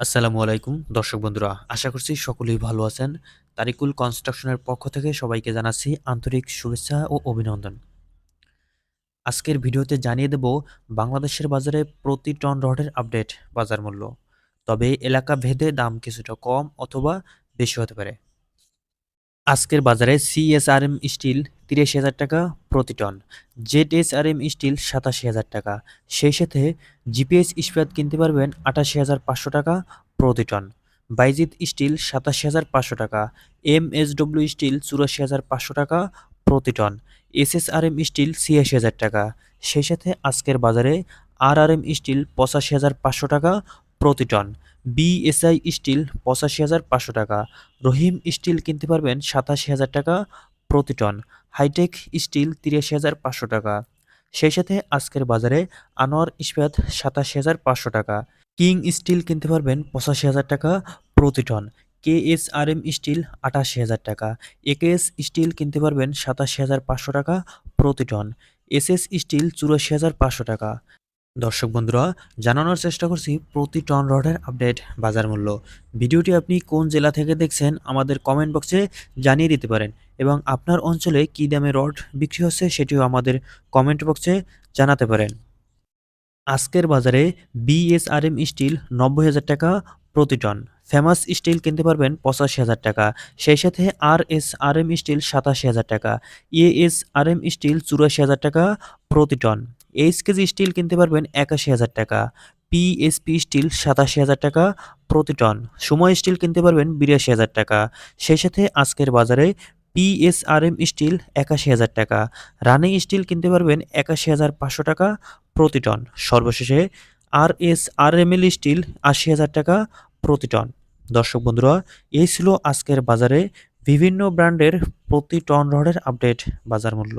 আসসালামু আলাইকুম, দর্শক বন্ধুরা, আশা করছি সকলেই ভালো আছেন। তারিকুল কনস্ট্রাকশনের পক্ষ থেকে সবাইকে জানাচ্ছি আন্তরিক শুভেচ্ছা ও অভিনন্দন। আজকের ভিডিওতে জানিয়ে দেব বাংলাদেশের বাজারে প্রতি টন রডের আপডেট বাজার মূল্য। তবে এলাকা ভেদে দাম কিছুটা কম অথবা বেশি হতে পারে। আজকের বাজারে সিএসআরএম স্টিল তিরিশ হাজার টাকা প্রতি ton. Z S R M steel সাতাশি হাজার টাকা। সেই সাথে জিপিএস ইস্পাত কিনতে পারবেন আটাশি হাজার পাঁচশো টাকা প্রতি টন। বাইজিৎ স্টিল সাতাশি হাজার পাঁচশো টাকা। এম এস ডব্লিউ স্টিল চুরাশি হাজার পাঁচশো টাকা প্রতি ton. S S R M steel ছিয়াশি হাজার টাকা। সেই সাথে আজকের বাজারে আর আর এম স্টিল পঁচাশি হাজার পাঁচশো টাকা প্রতি টন। বিএসআই স্টিল পঁচাশি হাজার পাঁচশো টাকা, রহিম স্টিল কিনতে পারবেন সাতাশি হাজার টাকা প্রতি টন, হাইটেক স্টিল তিরাশি হাজার পাঁচশো টাকা। সেই সাথে আজকের বাজারে আনোয়ার ইস্পাত সাতাশি হাজার পাঁচশো টাকা, কিং স্টিল কিনতে পারবেন পঁচাশি হাজার টাকা প্রতি ton K S R M steel আটাশি হাজার টাকা, একেএস স্টিল কিনতে পারবেন সাতাশি হাজার পাঁচশো টাকা প্রতি টন এস এস স্টিল চুরাশি হাজার পাঁচশো টাকা। দর্শক বন্ধুরা, জানানোর চেষ্টা করছি প্রতি টন রডের আপডেট বাজার মূল্য। ভিডিওটি আপনি কোন জেলা থেকে দেখছেন আমাদের কমেন্ট বক্সে জানিয়ে দিতে পারেন এবং আপনার অঞ্চলে কী দামে রড বিক্রি হচ্ছে সেটিও আমাদের কমেন্ট বক্সে জানাতে পারেন। আজকের বাজারে বিএসআরএম স্টিল নব্বই হাজার টাকা প্রতি টন। ফেমাস স্টিল কিনতে পারবেন পঁচাশি হাজার টাকা। সেই সাথে R S R M steel সাতাশি হাজার টাকা। A S R M steel চুরাশি হাজার টাকা প্রতি টন। এইচ কেজি স্টিল কিনতে পারবেন একাশি হাজার টাকা, পিএসপি স্টিল সাতাশি হাজার টাকা প্রতি টন সময় স্টিল কিনতে পারবেন বিরাশি হাজার টাকা। সেই সাথে আজকের বাজারে পিএসআরএম স্টিল একাশি হাজার টাকা, রানি স্টিল কিনতে পারবেন একাশি হাজার পাঁচশো টাকা প্রতি টন, সর্বশেষে R S R M steel আশি হাজার টাকা প্রতি টন। দর্শক বন্ধুরা, এই ছিল আজকের বাজারে বিভিন্ন ব্র্যান্ডের প্রতি টন রডের আপডেট বাজার মূল্য।